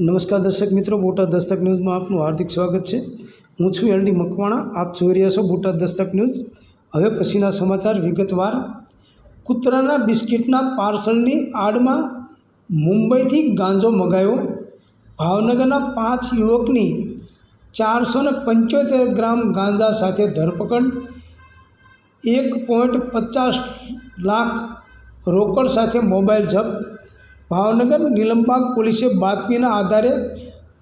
નમસ્કાર દર્શક મિત્રો, બોટાદ દસ્તક ન્યૂઝમાં આપનું હાર્દિક સ્વાગત છે. હું છું એલડી મકવાણા, આપ જોઈ રહ્યા છો બોટાદ દસ્તક ન્યૂઝ. હવે પછીના સમાચાર વિગતવાર. કૂતરાના બિસ્કિટના પાર્સલની આડમાં મુંબઈથી ગાંજો મગાયો. ભાવનગરના પાંચ યુવકની ચારસો ને પંચોતેર ગ્રામ ગાંજા સાથે ધરપકડ. એક પોઈન્ટ પચાસ લાખ રોકડ સાથે મોબાઈલ જપ્ત. ભાવનગર નીલમબાગ પોલીસે બાતમીના આધારે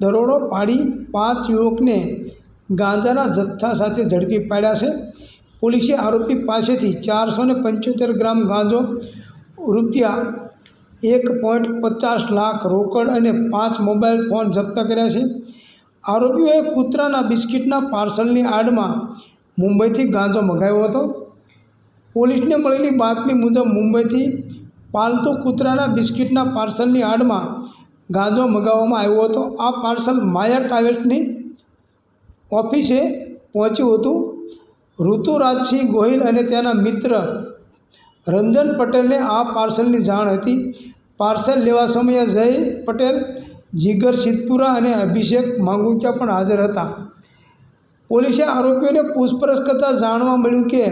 દરોડો પાડી પાંચ યુવકને ગાંજાના જથ્થા સાથે ઝડપી પાડ્યા છે. પોલીસે આરોપી પાસેથી ચારસો ને પંચોતેર ગ્રામ ગાંજો, રૂપિયા એક પોઈન્ટ પચાસ લાખ રોકડ અને પાંચ મોબાઈલ ફોન જપ્ત કર્યા છે. આરોપીઓએ કૂતરાના બિસ્કિટના પાર્સલની આડમાં મુંબઈથી ગાંજો મંગાવ્યો હતો. પોલીસને મળેલી બાતમી મુજબ મુંબઈથી પાલતુ કૂતરાના બિસ્કિટના પાર્સલની આડમાં ગાંજો મગાવવામાં આવ્યો હતો. આ પાર્સલ માયા ટ્રાવેલ્સની ઓફિસે પહોંચ્યું હતું. ઋતુરાજસિંહ ગોહિલ અને તેના મિત્ર રંજન પટેલને આ પાર્સલની જાણ હતી. પાર્સલ લેવા સમયે જય પટેલ, જીગર સિદ્ધપુરા અને અભિષેક માંગુચા પણ હાજર હતા. પોલીસે આરોપીઓને પૂછપરછ કરતાં જાણવા મળ્યું કે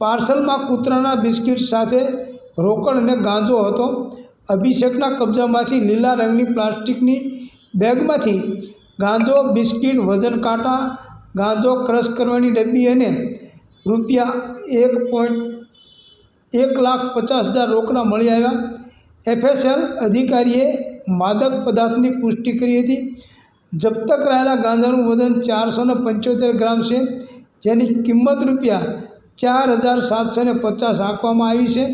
પાર્સલમાં કૂતરાના બિસ્કિટ સાથે રોકડ અને ગાંજો હતો. અભિષેકના કબજામાંથી લીલા રંગની પ્લાસ્ટિકની બેગમાંથી ગાંજો, બિસ્કિટ, વજન કાંટા, ગાંજો ક્રશ કરવાની ડબ્બી અને રૂપિયા એક પોઈન્ટ એક લાખ પચાસ હજાર રોકડા મળી આવ્યા. એફએસએલ અધિકારીએ માદક પદાર્થની પુષ્ટિ કરી હતી. જપ્ત કરાયેલા ગાંજાનું વજન ચારસો ને પંચોતેર ગ્રામ છે, જેની કિંમત રૂપિયા ચાર હજાર સાતસો ને પચાસ આંકવામાં આવી છે.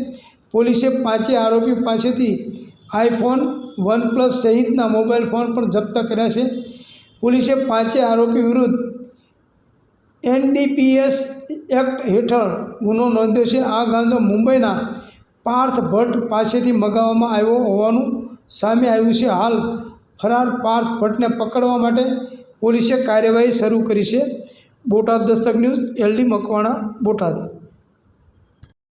પોલીસે પાંચે આરોપી પાસેથી આઈફોન વન પ્લસ સહિતના મોબાઈલ ફોન પણ જપ્ત કર્યા છે. પોલીસે પાંચે આરોપી વિરુદ્ધ એનડીપીએસ એક્ટ હેઠળ ગુનો નોંધ્યો છે. આ ગાંજો મુંબઈના પાર્થ ભટ્ટ પાસેથી મગાવવામાં આવ્યો હોવાનું સામે આવ્યું છે. હાલ ફરાર પાર્થ ભટ્ટને પકડવા માટે પોલીસે કાર્યવાહી શરૂ કરી છે. Botad Dastak news, LD Makwana, Botad.